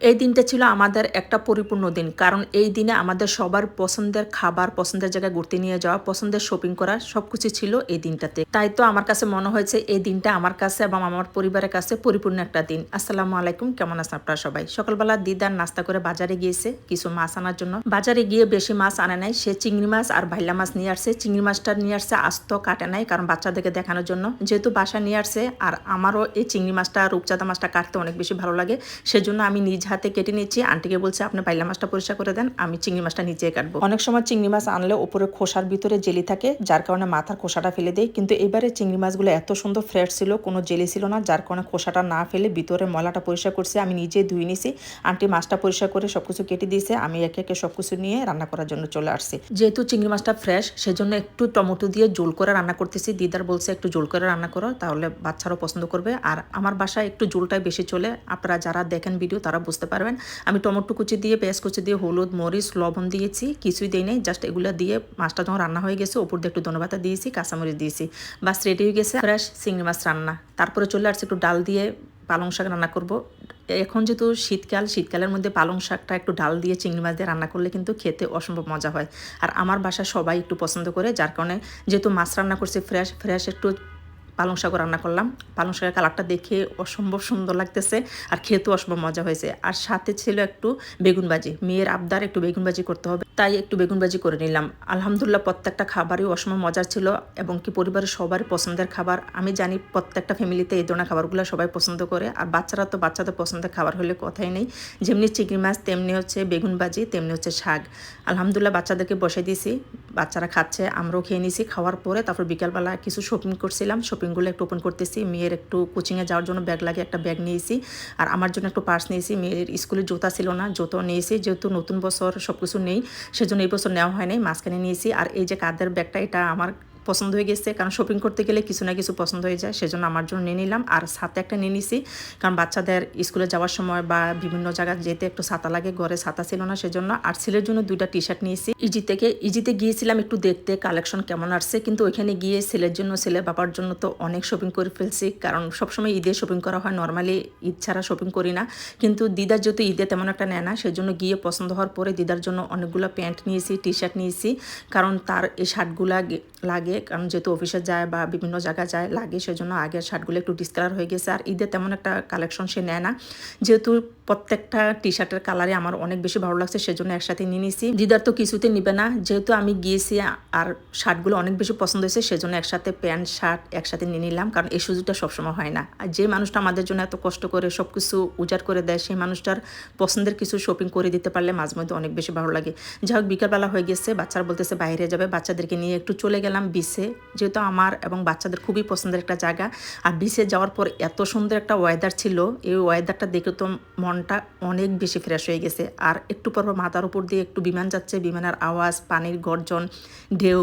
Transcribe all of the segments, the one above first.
এই দিনটা ছিল আমাদের একটা পরিপূর্ণ দিন। কারণ এই দিনে আমাদের সবার পছন্দের খাবার, পছন্দের জায়গায় ঘুরতে নিয়ে যাওয়া, পছন্দের শপিং করা সবকিছু ছিল এই দিনটাতে। তাই তো আমার কাছে মনে হয়েছে এই দিনটা আমার কাছে এবং আমার পরিবারের কাছে পরিপূর্ণ একটা দিন। আসসালামু আলাইকুম, কেমন আছেন আপনারা সবাই? সকালবেলা দিদার নাস্তা করে বাজারে গিয়েছে কিছু মাছ আনার জন্য। বাজারে গিয়ে বেশি মাছ আনে নাই, সে চিংড়ি মাছ আর ভাইলা মাছ নিয়ে আসছে। চিংড়ি মাছটা নিয়ে আসছে আস্ত, কাটে নাই কারণ বাচ্চাদেরকে দেখানোর জন্য। যেহেতু বাসা নিয়ে আসছে আর আমারও এই চিংড়ি মাছটা, রূপচাঁদা মাছটা কাটতে অনেক বেশি ভালো লাগে, সেজন্য আমি নিজ হাতে কেটে নিচ্ছি। আন্টিকে বলছে আপনি পাইলা মাছটা পরিষ্কার করে দেন আমি চিংড়ি মাছটা নিচে কাটবো। অনেক সময় চিংড়ি মাছ আনলে উপরে খোসার ভিতরে জেলি থাকে যার কারণে মাথার খোসাটা ফেলে দেয় কিন্তু এবারে চিংড়ি মাছগুলো এত সুন্দর ফ্রেশ ছিল কোনো জেলি ছিল না যার কারণে খোসাটা না ফেলে ভিতরে ময়লাটা পরিষ্কার করছে। আমি নিজে ধুয়ে নিছি। আন্টি মাছটা পরিষ্কার করে সবকিছু কেটে দিয়েছে। আমি একে একে সবকিছু নিয়ে রান্না করার জন্য চলে আসছি। যেহেতু চিংড়ি মাছটা ফ্রেশ সেজন্য একটু টমেটো দিয়ে জোল করে রান্না করতেছি। দিদার বলছে একটু জোল করে রান্না করো তাহলে বাচ্চারাও পছন্দ করবে। আর আমার বাসায় একটু জোলটাই বেশি চলে। আপনারা যারা দেখেন ভিডিও তারা বুঝতে পারবেন। আমি টমেটো কুচি দিয়ে, পেঁয়াজ কুচি দিয়ে, হলুদ, মরিচ, লবণ দিয়েছি, কিছুই দিই নাই জাস্ট এগুলো দিয়ে মাছটা যখন রান্না হয়ে গেছে, ওপর দিয়ে একটু ধনেপাতা দিয়েছি, কাঁচামরিচ দিয়েছি। বাস রেডি হয়ে গেছে ফ্রেশ চিংড়ি মাছ রান্না। তারপরে চলে আসছে একটু ডাল দিয়ে পালং শাক রান্না করব। এখন যেহেতু শীতকাল, শীতকালের মধ্যে পালং শাকটা একটু ডাল দিয়ে চিংড়ি মাছ দিয়ে রান্না করলে কিন্তু খেতে অসম্ভব মজা হয়। আর আমার বাসায় সবাই একটু পছন্দ করে, যার কারণে যেহেতু মাছ রান্না করছি ফ্রেশ ফ্রেশ একটু পালং শাকও রান্না করলাম। পালং শাকের কালারটা দেখে অসম্ভব সুন্দর লাগতেছে আর খেতেও অসম্ভব মজা হয়েছে। আর সাথে ছিল একটু বেগুন ভাজি। মেয়ের আবদার একটু বেগুন ভাজি করতে হবে, তাই একটু বেগুন ভাজি করে নিলাম। আলহামদুলিল্লাহ প্রত্যেকটা খাবারই অসম্ভব মজার ছিল এবং কি পরিবারের সবার পছন্দের খাবার। আমি জানি প্রত্যেকটা ফ্যামিলিতে এই ধরনের খাবারগুলো সবাই পছন্দ করে, আর বাচ্চারা তো বাচ্চাদের পছন্দের খাবার হলে কথাই নেই। যেমনি চিংড়ি মাছ, তেমনি হচ্ছে বেগুন ভাজি, তেমনি হচ্ছে শাক। আলহামদুলিল্লাহ বাচ্চাদেরকে বসে দিয়েছি। বাচ্চারা খাচ্ছে, আমরাও খেয়ে নিয়েছি। খাওয়ার পরে তারপর বিকালবেলা কিছু শপিং করছিলাম। শপিংগুলো একটু ওপেন করতেছি। মেয়ের একটু কোচিংয়ে যাওয়ার জন্য ব্যাগ লাগে, একটা ব্যাগ নিয়েছি। আর আমার জন্য একটু পার্স নিয়েছি। মেয়ের স্কুলে জুতা ছিল না জুতো নিয়েছি। যেহেতু নতুন বছর সব কিছু নেই, সেজন্য এই বছর নেওয়া হয়নি, মাঝখানে নিয়েছি। আর এই যে কাদের ব্যাগটা এটা আমার পছন্দ হয়ে গেছে, কারণ শপিং করতে গেলে কিছু না কিছু পছন্দ হয়ে যায়, সেজন্য আমার জন্য নিয়ে নিলাম। আর সাথে একটা নিয়ে নিছি, কারণ বাচ্চাদের স্কুলে যাওয়ার সময় বা বিভিন্ন জায়গায় যেতে একটু ছাতা লাগে, ঘরে ছাতা ছিল না, সেজন্য আর ছেলের জন্য দুইটা টি শার্ট নিয়েছি। ইজি থেকে ইজিতে গিয়েছিলাম একটু দেখতে কালেকশন কেমন আসছে, কিন্তু ওইখানে গিয়ে ছেলের জন্য, ছেলের বাবার জন্য তো অনেক শপিং করে ফেলছি, কারণ সবসময় ঈদে শপিং করা হয় নর্মালি ঈদ ছাড়া শপিং করি না। কিন্তু দিদার যেহেতু ঈদে তেমন একটা নেয় না, সেজন্য গিয়ে পছন্দ হওয়ার পরে দিদার জন্য অনেকগুলো প্যান্ট নিয়েছি টি শার্ট নিয়েছি, কারণ তার এই শার্টগুলা লাগে। কারণ যেহেতু অফিসে যায় বা বিভিন্ন জায়গায় যায়, লাগে সেজন্য আগের শার্টগুলো একটু ডিসকালার হয়ে গেছে। আর ঈদে তেমন একটা কালেকশন সে নেয় না। যেহেতু প্রত্যেকটা টি শার্টের কালারে আমার অনেক বেশি ভালো লাগছে, সেজন্য একসাথে নিয়ে নিয়েছি দিদার তো কিছুতে নিবে না। যেহেতু আমি গিয়েছি আর শার্টগুলো অনেক বেশি পছন্দ হয়েছে, সেজন্য একসাথে প্যান্ট শার্ট একসাথে নিয়ে নিলাম, কারণ এই সুযোগটা সবসময় হয় না। আর যে মানুষটা আমাদের জন্য এত কষ্ট করে সব কিছু উজাড় করে দেয়, সেই মানুষটার পছন্দের কিছু শপিং করে দিতে পারলে মাঝে মধ্যে অনেক বেশি ভালো লাগে। যাই হোক, বিকালবেলা হয়ে গেছে, বাচ্চারা বলতেছে বাইরে যাবে, বাচ্চাদেরকে নিয়ে একটু চলে গেলাম বিচে যেহেতু আমার এবং বাচ্চাদের খুবই পছন্দের একটা জায়গা। আর বিচে যাওয়ার পর এত সুন্দর একটা ওয়েদার ছিল, এই ওয়েদারটা দেখে তো মনটা অনেক বেশি ফ্রেশ হয়ে গেছে। আর একটু পর মাথার উপর দিয়ে একটু বিমান যাচ্ছে, বিমানের আওয়াজ, পানির গর্জন, ঢেউ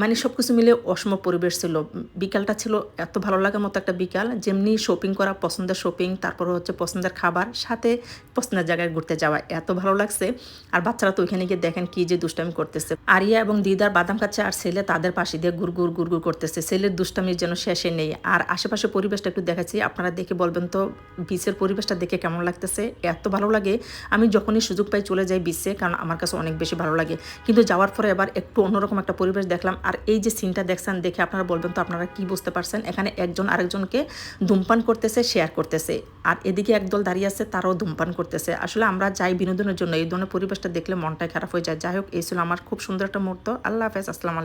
মানে সব কিছু মিলে অসম পরিবেশ ছিল। বিকালটা ছিল এত ভালো লাগার মতো একটা বিকাল, যেমনি শপিং করা, পছন্দের শপিং তারপর হচ্ছে পছন্দের খাবার, সাথে পছন্দের জায়গায় ঘুরতে যাওয়া, এত ভালো লাগছে। আর বাচ্চারা তো ওইখানে গিয়ে দেখেন কি যে দুষ্টামি করতেছে। আরিয়া এবং দিদার বাদাম খাচ্ছে আর ছেলে তাদের পাশে দিয়ে গুড়গুড় গুড়গুড় করতেছে। ছেলের দুষ্টামির যেন শেষে নেই। আর আশেপাশে পরিবেশটা একটু দেখাচ্ছি। আপনারা দেখে বলবেন তো, বিচের পরিবেশটা দেখে কেমন লাগতেছে? এত ভালো লাগে। আমি যখনই সুযোগ পাই চলে যাই বিচে, কারণ আমার কাছে অনেক বেশি ভালো লাগে। কিন্তু যাওয়ার পরে এবার একটু অন্যরকম একটা পরিবেশ দেখলাম। আর এই যে সিনটা দেখছেন, দেখে আপনারা বলবেন তো আপনারা কি বুঝতে পারছেন? এখানে একজন আরেকজনকে ধূমপান করতেছে শেয়ার করতেছে। আর এদিকে একদল দাঁড়িয়ে আছে, তারাও ধূমপান করতেছে। আসলে আমরা যাই বিনোদনের জন্য, এই ধরনের পরিবেশটা দেখলে মনটাই খারাপ হয়ে যায়। যাই হোক, এই ছিল আমার খুব সুন্দর একটা মুহূর্ত। আল্লাহ হাফেজ, আসসালাম